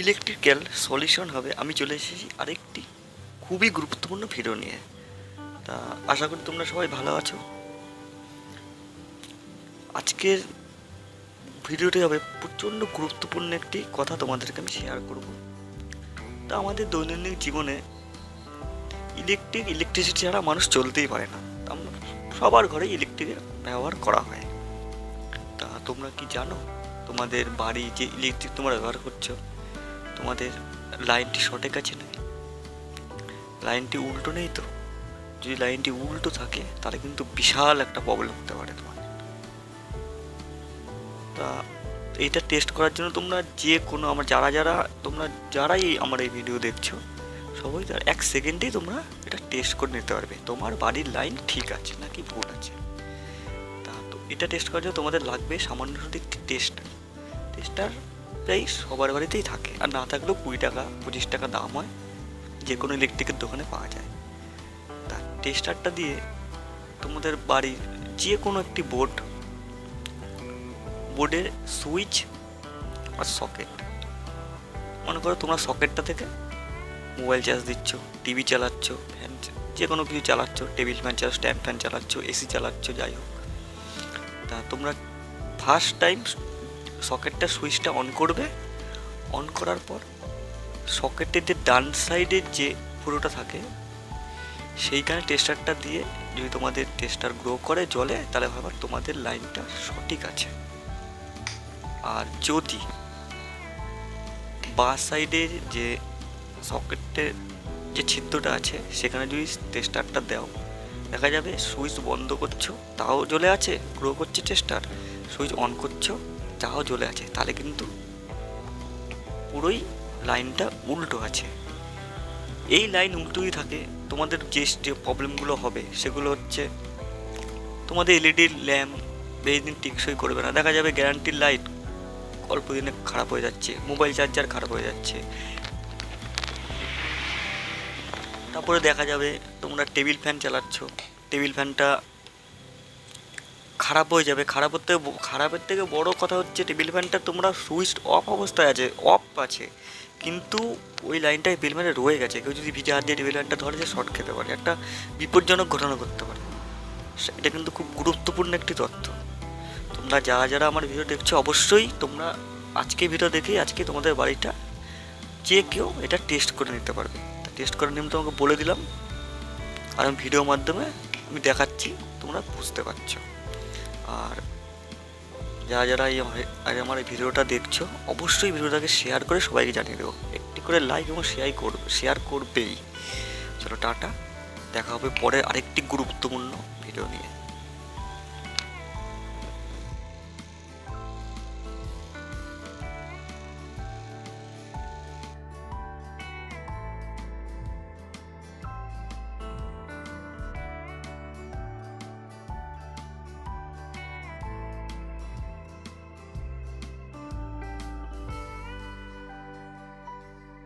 Electrical solution হবে, আমি চলে এসেছি আরেকটি খুবই গুরুত্বপূর্ণ ভিডিও নিয়ে। তা আশা করি তোমরা সবাই ভালো আছো। আজকের ভিডিওটি হবে প্রচণ্ড গুরুত্বপূর্ণ একটি কথা তোমাদেরকে আমি শেয়ার করব। তা আমাদের দৈনন্দিন জীবনে ইলেকট্রিক ইলেকট্রিসিটি ছাড়া মানুষ চলতেই পারে না। আমরা সবার ঘরে ইলেকট্রিকের ব্যবহার করা হয়। তা তোমরা কি জানো? তোমাদের বাড়ি যে ইলেকট্রিক তোমরা ব্যবহার করছ তোমাদের লাইনটি সঠিক আছে নাকি? লাইনটি উল্টো নেই তো? যদি লাইনটি উল্টো থাকে, তাহলে কিন্তু বিশাল একটা প্রবলেম হতে পারে তোমার। তা এইটা টেস্ট করার জন্য তোমরা যে কোনো আমার যারা যারা, তোমরা যারাই আমার এই ভিডিও দেখছ, সবাই তার এক সেকেন্ডেই তোমরা এটা টেস্ট করে নিতে পারবে। তোমার বাড়ির লাইন ঠিক আছে নাকি ভুল আছে? তা তো এটা টেস্ট করার জন্য তোমাদের লাগবে সামান্য একটি টেস্টার টেস্টার প্রায় সবার বাড়িতেই থাকে। আর না থাকলেও কুড়ি টাকা, পঁচিশ টাকা দাম হয়। যে কোনো ইলেকট্রিকের দোকানে পাওয়া যায়। তা টেস্টারটা দিয়ে তোমাদের বাড়ির যে কোনো একটি বোর্ড বোর্ডের সুইচ আর সকেট মনে করো তোমরা সকেটটা থেকে মোবাইল চার্জ দিচ্ছ টিভি চালাচ্ছ ফ্যান যে কোনো কিছু চালাচ্ছ টেবিল ফ্যান চালাচ্ছ স্ট্যান্ড ফ্যান চালাচ্ছ এসি চালাচ্ছ, যাই হোক। তা তোমরা ফার্স্ট টাইম সকেটটা সুইচটা অন করবে। অন করার পর সকেটের যে ডান সাইডের যে পুরোটা থাকে, সেইখানে টেস্টারটা দিয়ে যদি তোমাদের টেস্টার গ্রো করে জলে, তাহলে ভাবার তোমাদের লাইনটা সঠিক আছে। আর যদি বা সাইডের যে সকেটের যে ছিদ্রটা আছে, সেখানে যদি টেস্টারটা দাও, দেখা যাবে সুইচ বন্ধ করছ, তাও জ্বলে আছে, গ্রো করছে টেস্টার, সুইচ অন করছ তাও জ্বলে আছে, তাহলে কিন্তু পুরোই লাইনটা উল্টো আছে। এই লাইন উল্টোই থাকে, তোমাদের যে যে প্রবলেমগুলো হবে, সেগুলো হচ্ছে তোমাদের এলইডি ল্যাম্প বেশি দিন টিকসই করবে না। দেখা যাবে গ্যারান্টির লাইট অল্প দিনে খারাপ হয়ে যাচ্ছে, মোবাইল চার্জার খারাপ হয়ে যাচ্ছে। তারপরে দেখা যাবে তোমরা টেবিল ফ্যান চালাচ্ছ। টেবিল ফ্যানটা খারাপ হয়ে যাবে। খারাপের থেকে খারাপের থেকে বড় কথা হচ্ছে টেবিল ফ্যানটা তোমরা সুইচ অফ অবস্থায় আছে, অফ আছে। কিন্তু ওই লাইনটা টেবিল ফ্যানে রয়ে গেছে। কেউ যদি ভিজে হাত দিয়ে টেবিল ফ্যানটা ধরে সে শর্ট খেতে পারে। একটা বিপজ্জনক ঘটনা করতে পারে। এটা কিন্তু খুব গুরুত্বপূর্ণ একটি তথ্য। তোমরা যারা যারা আমার ভিডিও দেখছ, অবশ্যই তোমরা আজকে ভিডিও দেখেই আজকে তোমাদের বাড়িটা যে কেউ এটা টেস্ট করে নিতে পারবে। টেস্ট করে নিয়ে তোমাকে বলে দিলাম। আর আমি ভিডিওর মাধ্যমে আমি দেখাচ্ছি, তোমরা বুঝতে পারছ। আর যারা যারা এই আজ আমার এই ভিডিওটা দেখছ, অবশ্যই ভিডিওটাকে শেয়ার করে সবাইকে জানিয়ে দেবো। একটি করে লাইক এবং শেয়ার করবে শেয়ার করবেই। চলো টাটা। দেখা হবে পরে আরেকটি গুরুত্বপূর্ণ ভিডিও নিয়ে।